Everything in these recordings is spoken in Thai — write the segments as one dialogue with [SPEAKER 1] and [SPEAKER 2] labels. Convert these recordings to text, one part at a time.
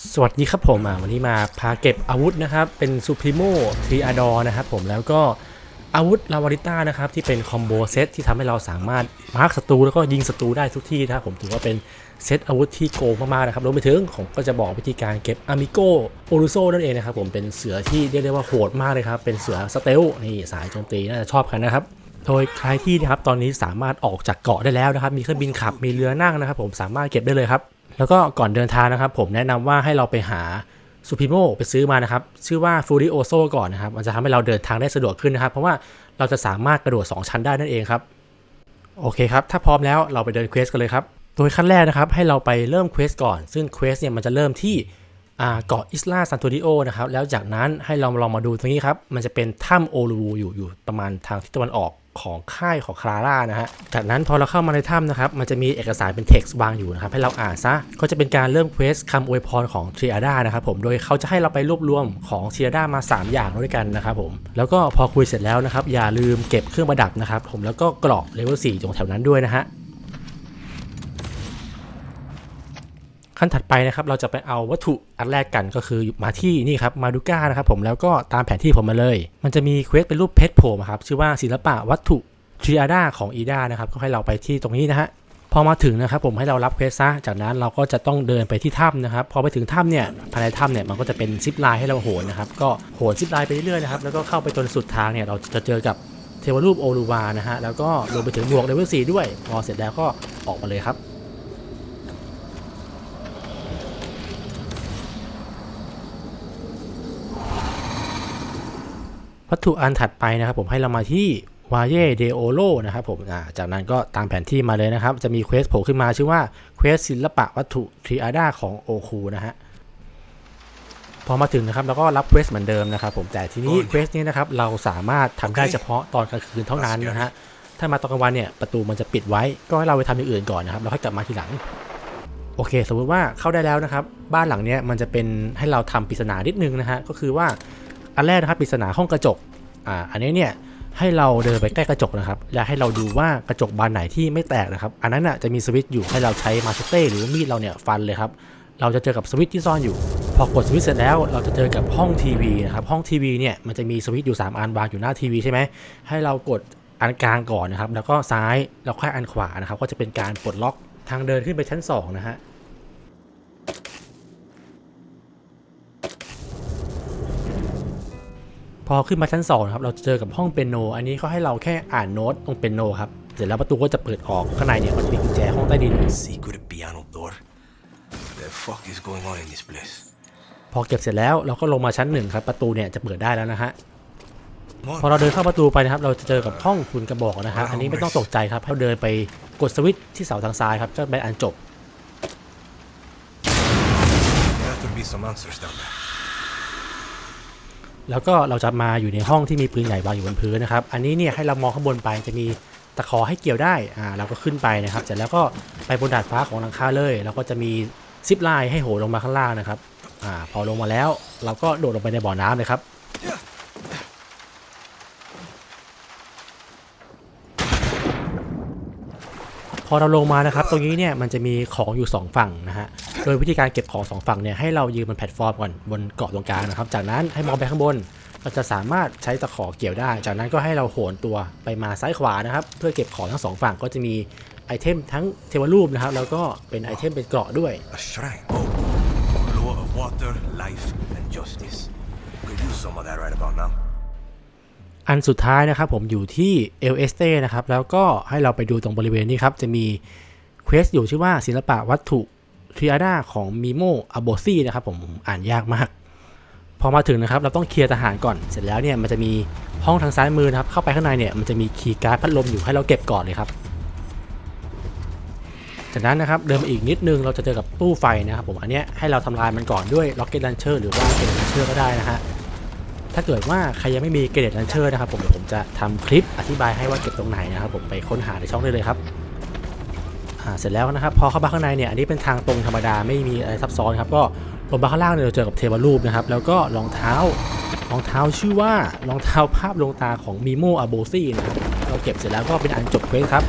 [SPEAKER 1] สวัสดีครับผมวันนี้มาพาเก็บอาวุธนะครับ เป็นซูพ r ิโมทรีอาดอนะครับผมแล้วก็อาวุธลาวาริต้านะครับ ที่เป็นคอมโบเซตที่ทำให้เราสามารถมาร์คศัตรูแล้วก็ยิงศัตรูได้ทุกที่นะครับผมถือว่าเป็นเซตอาวุธที่โกงมากๆนะครับรวมไปถึงผมก็จะบอกวิธีการเก็บอามิโกโอรุโซนั่นเองนะครับผมเป็นเสือที่เรียกได้ว่าโหดมากเลยครับ เป็นเสือสเตลนี่สายโจมตีน่าจะชอบกันนะครับโดยใครที่นะครับตอนนี้สามารถออกจากเกาะได้แล้วนะครับ มีเครื่องบินขับมีเรือนั่งนะครับ ผมสามารถเก็บได้เลยครับ แล้วก็ก่อนเดินทางนะครับ ผมแนะนำว่าให้เราไปหาซูพิโมไปซื้อมานะครับ ชื่อว่าฟูริโอโซก่อนนะครับ มันจะทำให้เราเดินทางได้สะดวกขึ้นนะครับ เพราะว่าเราจะสามารถกระโดด 2 ชั้นได้นั่นเองครับ โอเคครับ ถ้าพร้อมแล้วเราไปเดินเควสกันเลยครับ โดยขั้นแรกนะครับ ให้เราไปเริ่มเควสก่อน ซึ่งเควสเนี่ยมันจะเริ่มที่ เกาะอิสลาซันโตริโอนะครับแล้วจากนั้นให้เราลองมาดูตรงนี้ครับ มันจะเป็นถ้ำโอลูอยู่อยู่ประมาณทางทิศตะวันออกของค่ายของคลาร่านะฮะ จากนั้นพอเราเข้ามาในถ้ำนะครับ มันจะมีเอกสารเป็นเท็กซ์วางอยู่นะครับ ให้เราอ่านซะ ก็จะเป็นการเริ่มเควสคำอวยพรของทริอาดานะครับผม โดยเขาจะให้เราไปรวบรวมของทริอาดามา 3 อย่างด้วยกันนะครับผม แล้วก็พอคุยเสร็จแล้วนะครับ อย่าลืมเก็บเครื่องประดับนะครับผม แล้วก็กราะเลเวล4ตรงแถวนั้นด้วยนะฮะ ขั้นถัดไปนะครับเราจะไปเอาวัตถุอันแรกกันก็คือมาที่นี่ครับมาดูก้านะครับผมแล้วก็ตามแผนที่ผมมาเลย มันจะมีเควสเป็นรูปเพชรโผล่ครับชื่อว่าศิลปะวัตถุทริอาดาของอีดานะครับก็ให้เราไปที่ตรงนี้นะฮะพอมาถึงนะครับผมให้เรารับเควสซะจากนั้นเราก็จะต้องเดินไปที่ถ้ำนะครับพอไปถึงถ้ำเนี่ยภายในถ้ำเนี่ยมันก็จะเป็นซิปไลน์ให้เราโหนนะครับก็โหนซิปไลน์ไปเรื่อยๆนะครับแล้วก็เข้าไปจนสุดทางเนี่ยเราจะเจอกับเทวรูปโอลูวานะฮะแล้วก็รวมไปถึงหมวกเลเวล4ด้วย พอเสร็จแล้วก็ออกมาเลยครับ วัตถุอันถัดไปนะครับผมให้เรามาที่วาเย่เดโอโลนะครับผมอ่าจากนั้นก็ตามแผนที่มาเลยนะครับ จะมีเควสโผล่ขึ้นมาชื่อว่าเควสศิลปะวัตถุทริอาดาของโอคูนะฮะพอมาถึงนะครับเราก็รับเควสเหมือนเดิมนะครับผมแต่ทีนี้เควสนี้นะครับเราสามารถทำได้เฉพาะตอนกลางคืนเท่านั้นนะฮะถ้ามาตอนกลางวันเนี่ยประตูมันจะปิดไว้ก็ให้เราไปทำอย่างอื่นก่อนนะครับแล้วค่อยกลับมาทีหลังโอเค สมมุติว่าเข้าได้แล้วนะครับ บ้านหลังเนี้ยมันจะเป็นให้เราทำปริศนานิดนึงนะฮะก็คือว่า อันแรกนะครับปริศนาห้องกระจกอ่าอันนี้เนี่ยให้เราเดินไปใกล้กระจกนะครับ และให้เราดูว่ากระจกบานไหนที่ไม่แตกนะครับ อันนั้นอะจะมีสวิตช์อยู่ให้เราใช้มาชเต้หรือมีดเราเนี่ยฟันเลยครับ เราจะเจอกับสวิตช์ที่ซ่อนอยู่ พอกดสวิตช์เสร็จแล้วเราจะเจอกับห้องทีวีนะครับ ห้องทีวีเนี่ยมันจะมีสวิตช์อยู่ 3 อันวางอยู่หน้าทีวีใช่ไหมให้เรากดอันกลางก่อนนะครับ แล้วก็ซ้ายแล้วค่อยอันขวานะครับ ก็จะเป็นการปลดล็อกทางเดินขึ้นไปชั้นสองนะฮะ พอขึ้นมาชั้น2นะครับเราจะเจอกับห้องเปียโน อันนี้เขาให้เราแค่อ่านโน้ตตรงเปียโนครับเสร็จแล้วประตูก็จะเปิดออกข้างในเนี่ยก็จะมีกุญแจห้องใต้ดิน
[SPEAKER 2] Secret piano door. The fuck is going on in this place?
[SPEAKER 1] พอเก็บเสร็จแล้วเราก็ลงมาชั้นหนึ่งครับประตูเนี่ยจะเปิดได้แล้วนะฮะ
[SPEAKER 2] Come
[SPEAKER 1] พอ
[SPEAKER 2] on.
[SPEAKER 1] เราเดินเข้าประตูไปนะครับ เราจะเจอกับห้องคุณกระบอกนะฮะอันนี้ไม่ต้องตกใจครับให้เดินไปกดสวิตช์ที่เสาทางซ้ายครับจะเป็นอันจบ
[SPEAKER 2] There have to be some answers down there.
[SPEAKER 1] แล้วก็เราจะมาอยู่ในห้องที่มีปืนใหญ่วางอยู่บนพื้นนะครับ อันนี้เนี่ยให้เรามองข้างบนไปจะมีตะขอให้เกี่ยวได้ อ่าเราก็ขึ้นไปนะครับเสร็จแล้วก็ไปบนดาดฟ้าของหลังคาเลย แล้วก็จะมีซิปไลน์ให้โหลงมาข้างล่างนะครับ อ่าพอลงมาแล้ว เราก็โดดลงไปในบ่อน้ำเลยครับ พอเราลงมานะครับ ตรงนี้เนี่ยมันจะมีของอยู่ 2 ฝั่งนะฮะ โดยวิธีการเก็บของ2ฝั่งเนี่ยให้เรายืนบนแพลตฟอร์มก่อนบนเกาะตรงกลางนะครับ จากนั้นให้มองไปข้างบนเราจะสามารถใช้ตะขอเกี่ยวได้ จากนั้นก็ให้เราโหนตัวไปมาซ้ายขวานะครับ เพื่อเก็บของทั้งสองฝั่งก็จะมีไอเทมทั้งเทวรูปนะครับ แล้วก็เป็นไอเทมเป็นเกราะด้วย
[SPEAKER 2] A shrine. Oh. Law of water, life, and justice. Could use some of that right about now.
[SPEAKER 1] อันสุดท้ายนะครับผมอยู่ที่เอลเอสเตนะครับ แล้วก็ให้เราไปดูตรงบริเวณนี้ครับ จะมีเควสอยู่ชื่อว่าศิลปะวัตถุ ทริอาดาของมิโมอาโบซีนะครับผมอ่านยากมาก พอมาถึงนะครับ เราต้องเคลียร์ทหารก่อนเสร็จแล้วเนี่ยมันจะมีห้องทางซ้ายมือนะครับ เข้าไปข้างในเนี่ยมันจะมีคีย์การ์ดพัดลมอยู่ให้เราเก็บก่อนเลยครับจากนั้นนะครับเดินมาอีกนิดนึงเราจะเจอกับตู้ไฟนะครับผมอันเนี้ยให้เราทำลายมันก่อนด้วย Rocket Launcher หรือว่า Rocket Launcher ก็ได้นะฮะถ้าเกิดว่าใครยังไม่มีเกรดลันเชอร์นะครับผมเดี๋ยวผมจะทำคลิปอธิบายให้ว่าเก็บตรงไหนนะครับผมไปค้นหาในช่องได้เลยครับ เสร็จแล้วนะครับพอเข้ามาข้างในเนี่ยอันนี้เป็นทางตรงธรรมดาไม่มีอะไรซับซ้อนครับก็ลงมาข้างล่างเนี่ยเราเจอกับเทวรูปนะครับแล้วก็รองเท้ารองเท้าชื่อว่ารองเท้าภาพลวงตาของมิโมอาโบซี่นะครับเราเก็บเสร็จแล้วก็เป็นอันจบเควสครับ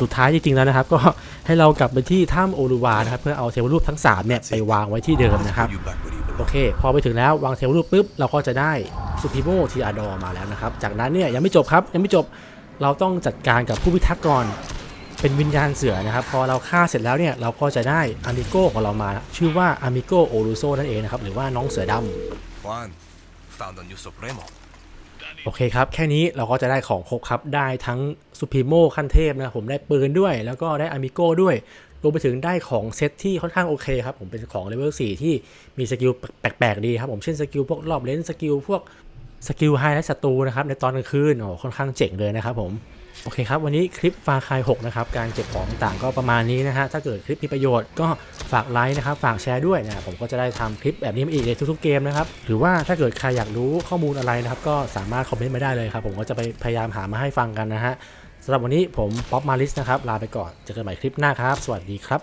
[SPEAKER 1] สุดท้ายจริงๆแล้วนะครับ ก็ให้เรากลับไปที่ถ้ำโอรุวานะครับเพื่อเอาเทวรูปทั้งสามเนี่ยไปวางไว้ที่เดิมนะครับโอเค พอไปถึงแล้ววางเทวรูปปุ๊บเราก็จะได้ซูพิโมทีอาดอมาแล้วนะครับ จากนั้นเนี่ยยังไม่จบครับยังไม่จบ เราต้องจัดการกับผู้พิทักษ์ก่อนเป็นวิญญาณเสือนะครับ พอเราฆ่าเสร็จแล้วเนี่ยเราก็จะได้อามิโกของเรามา ชื่อว่าอามิโกโอรุโซนั่นเองนะครับ หรือว่าน้องเสือดำ
[SPEAKER 2] Juan, found a new Supremo.
[SPEAKER 1] โอเคครับ แค่นี้เราก็จะได้ของครบครับ ได้ทั้งซูพิโมขั้นเทพนะครับผมได้ปืนด้วย แล้วก็ได้อามิโกด้วยรวมไปถึงได้ของเซตที่ค่อนข้างโอเคครับ ผมเป็นของเลเวล4ที่มีสกิลแปลกๆดีครับ ผมเช่นสกิลพวกรอบเลนส์สกิลพวก สกิลไฮไลท์ศัตรูนะครับในตอนกลางคืนโอ้ค่อนข้างเจ๋งเลยนะครับผมโอเคครับ วันนี้คลิปฟาคาย6นะครับ การเก็บของต่างก็ประมาณนี้นะฮะ ถ้าเกิดคลิปมีประโยชน์ก็ฝากไลค์นะครับ ฝากแชร์ด้วยนะ ผมก็จะได้ทำคลิปแบบนี้มาอีกในทุกๆเกมนะครับ หรือว่าถ้าเกิดใครอยากรู้ข้อมูลอะไรนะครับ ก็สามารถคอมเมนต์มาได้เลยครับ ผมก็จะไปพยายามหามาให้ฟังกันนะฮะสำหรับวันนี้ผมป๊อปมาลิสนะครับ ลาไปก่อน เจอกันใหม่คลิปหน้าครับ สวัสดีครับ